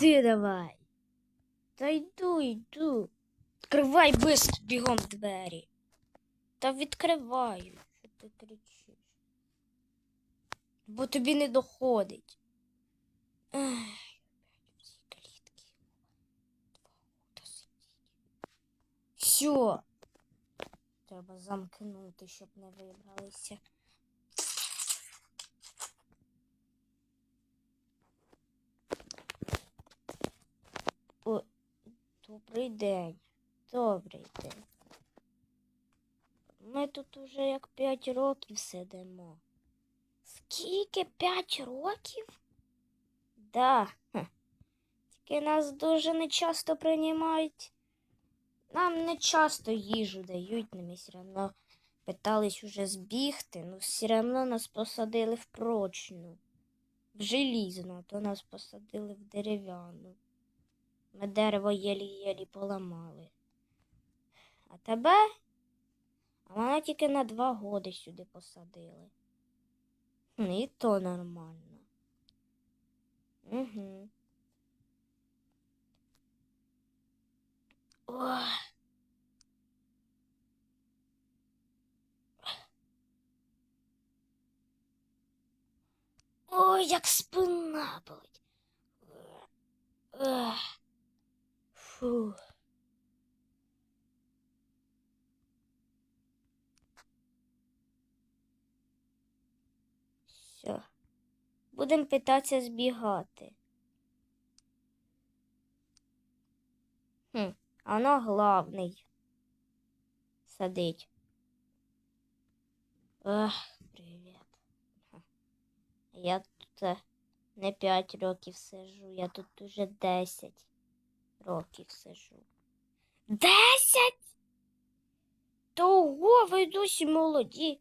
Йди давай. Та йду, йду. Відкривай бистро бігом двері. Та відкриваю, що ти кричиш. Бо тобі не доходить. Опять ці клітки. Все. Треба замкнути, щоб не вибралися. О, добрий день. Добрий день. Ми тут уже як п'ять років сидимо. Скільки п'ять років? Да. Тільки нас дуже нечасто приймають. Нам не часто їжу дають, але ми все одно питались уже збігти, ну все одно нас посадили в прочну, в желізну, то нас посадили в дерев'яну. Ми дерево єлі-єлі поламали. А тебе? А мене тільки на два годи сюди посадили. І то нормально. Угу. Ох. Ой, як спина болить. Ех. Фу. Все. Будемо питатися збігати. Хм, а воно главний. Сидить. Ех, привіт. Я тут е, не 5 років сижу, я тут уже 10 років сижу. Десять? Того ви досі молоді.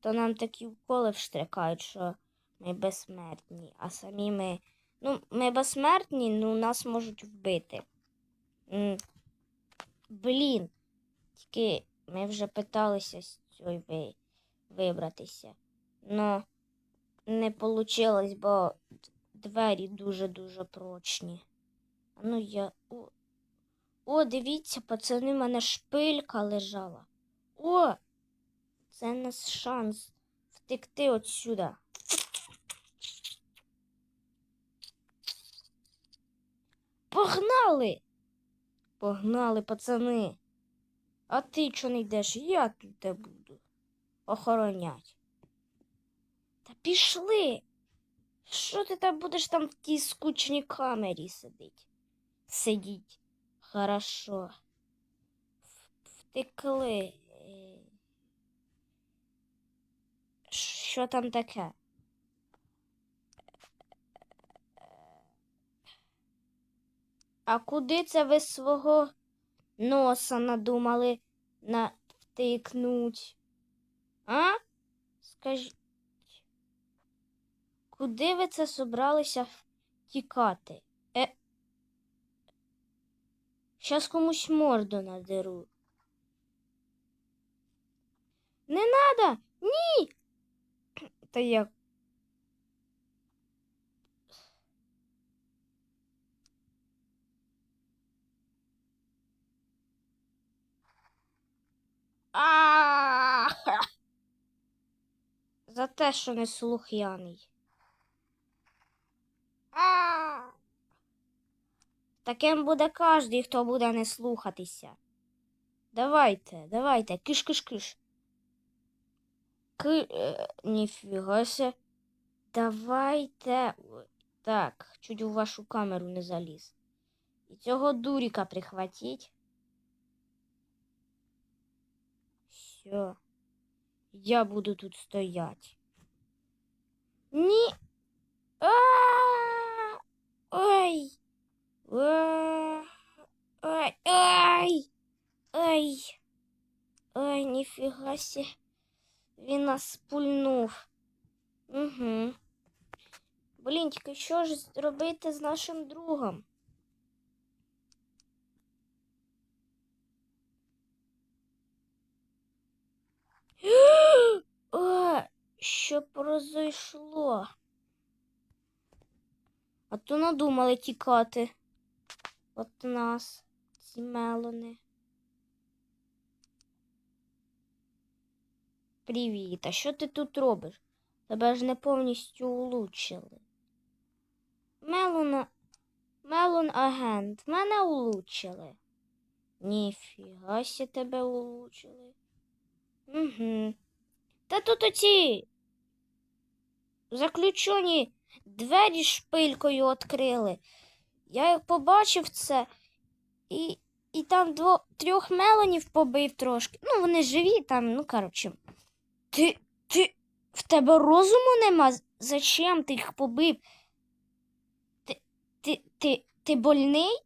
То нам такі уколи вштрикають, що ми безсмертні, а самі ми. Ну, ми безсмертні, ну нас можуть вбити. Блін. Тільки ми вже питалися з цієї ви... вибратися. Но не вийшло, бо двері дуже-дуже прочні. Ну я. О, О, дивіться, пацани, в мене шпилька лежала. О! Це наш шанс втекти отсюда. Погнали! Погнали, пацани. А ти чого не йдеш? Я тут те буду охоронять. Та пішли. Що ти там будеш там в тій скучній камері сидить? Сидіть. Хорошо. Втекли. Е, Що там таке? А куди це ви свого носа надумали на втикнуть? А? Скажіть. Куди ви це собралися втікати? Е. Щас комусь морду надеру. Не надо! Ні! Та як? А! За те, що не слух'яний. А! Таким буде кожний, хто буде не слухатися. Давайте, давайте, киш-киш-киш. Ки... Е, ніфіга се. Давайте. Так, чуть у вашу камеру не заліз. І цього дуріка прихватіть. Все. Я буду тут стоять. Ні. А! Ой. А! Ой. Ай. Ай. Ой, ніфіга сі. Він нас пульнув. Угу. Блін, тільки що ж зробити з нашим другом? О, що произошло? А то надумали тікати. От нас, ці мелони. Привіт, а що ти тут робиш? Тебе ж не повністю улучшили. Мелон, Мелон агент, мене улучшили. Ніфіга сі тебе улучшили. Угу. Та тут оці заключені двері шпилькою відкрили. Я побачив це і, і там дво, трьох мелонів побив трошки. Ну, вони живі там, ну, коротше. Ти, ти, в тебе розуму нема? Зачем ти їх побив? Ти, ти, ти, ти больний?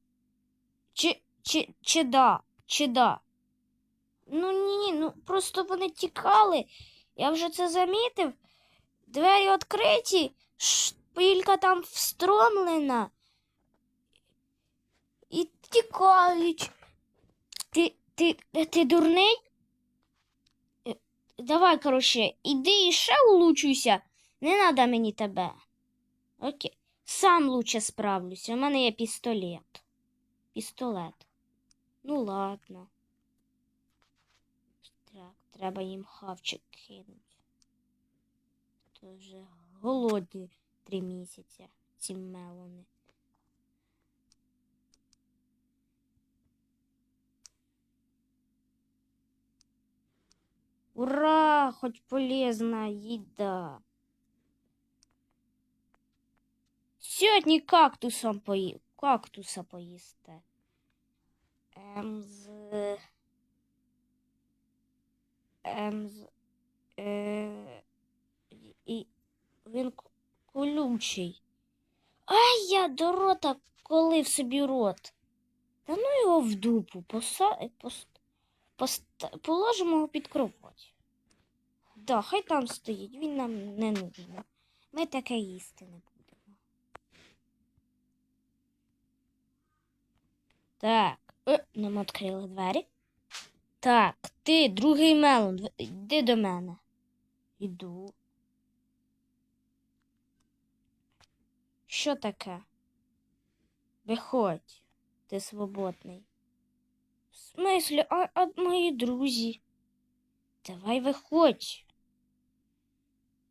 Чи, чи, чи да? Чи да? Ну ні, ну просто вони тікали. Я вже це замітив. Двері відкриті, шпилька там встромлена. І тікають. Ти, ти, ти дурний? Е, Давай, коротше, іди і ще улучуйся. Не треба мені тебе. Окей. Сам лучше справлюся. У мене є пістолет. Пістолет. Ну ладно. Так, треба їм хавчик кинути. Вже голодні три місяці, ці мелони. Ура! Хоть полезна їда. Сьогодні кактусом пої... кактуса поїсте. Ем, з... Ем, з... Е... І він колючий. Ай, я до рота колив собі рот. Та ну його в дупу, поса... пос... Положимо його під кровать. Да, хай там стоїть, він нам не нужен. Ми таке їсти не будемо. Так, е, нам відкрили двері. Так, ти, другий мелон, йди до мене. Іду. Що таке? Виходь, ти свободний. Смислі, а, а мої друзі? Давай виходь.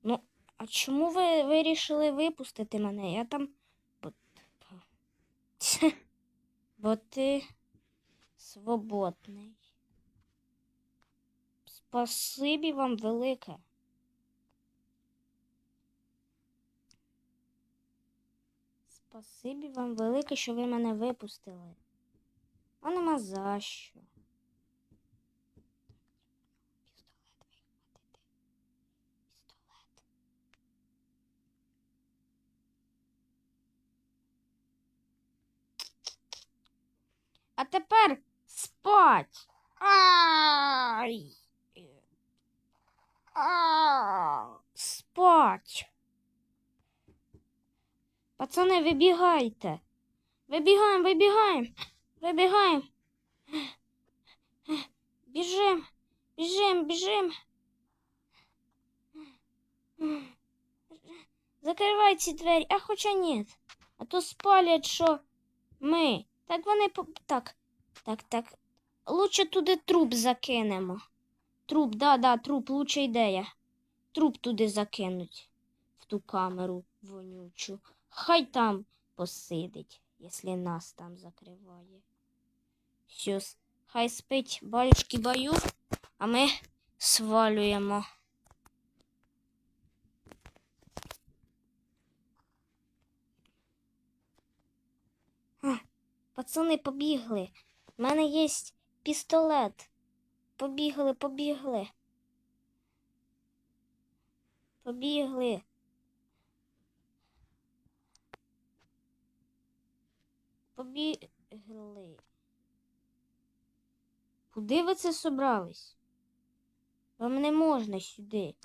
Ну, а чому ви вирішили випустити мене? Я там. Бо- бо ти свободний. Спасибі вам велике. Спасибі вам велике, що ви мене випустили. А нема за що. Пістолет. А тепер спать. Ай. А, спать. Пацани, вибігайте. Вибігаємо, вибігаємо. Вибігаємо. Біжим, біжим, біжим. Закривай ці двері, а хоча ні. А то спалять, що ми. Так вони по- так. Так, так. Лучше туди труп закинемо. Труп, да, да, труп, лучша ідея. Труп туди закинуть в ту камеру вонючу. Хай там посидить, якщо нас там закриває. Все, хай спить балюшки баю, а ми свалюємо. А, Пацани побігли. У мене є пістолет. Побігли, побігли. Побігли. Побігли. Куди ви це собрались? Вам не можна сюди.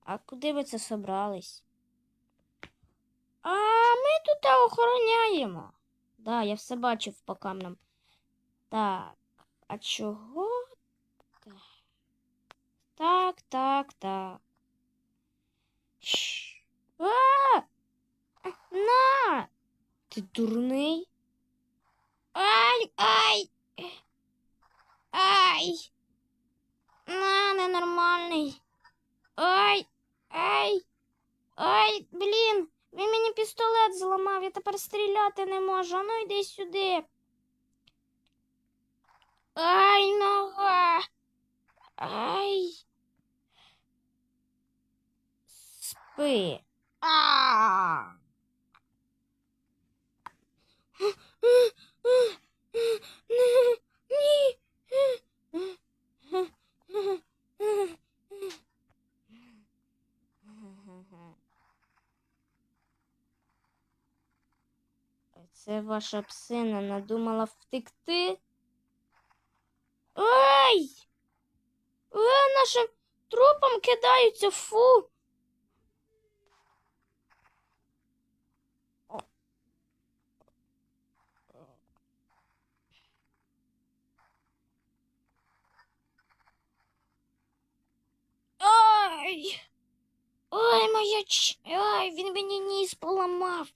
А куди ви це собрались? А ми тут охороняємо. Да, я все бачив по камням. Так, а чого? Так, так, так. А! Ти дурний? Ай, ай. Ай. На, ненормальний. Ай, ай. Ай, блін. Він мені пістолет зламав, я тепер стріляти не можу. Ну йди сюди. Ай, нога. Ай. Спи. А. Ні. Це ваша псина надумала втекти. Ай! Е, нашим трупом кидаються, фу. О. Ай! Ой, моя ч... Ай, він мені ніс поламав.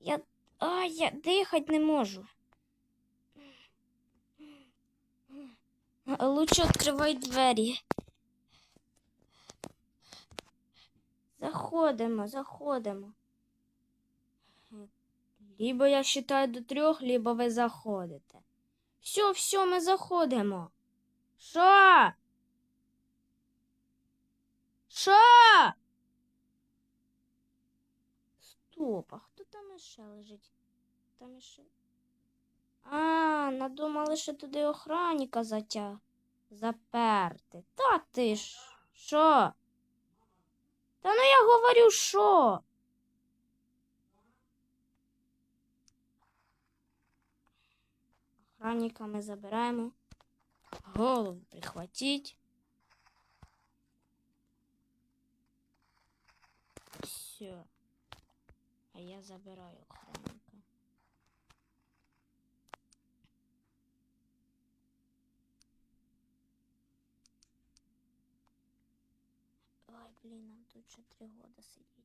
Я... Ай, я дихати не можу. Лучше відкривай двері. Заходимо, заходимо. Либо я считаю до трьох, либо ви заходите. Все, все, ми заходимо. Що? Що? Стоп, а хто там іще лежить? Там іще. А, надумали, що туди охранника затяг. Заперти. Та ти ж. Що? Та ну я говорю, що? Охранника ми забираємо. Голову прихватіть. Все. А я забираю охранника. Ой, блін, нам тут ще три года сидіть.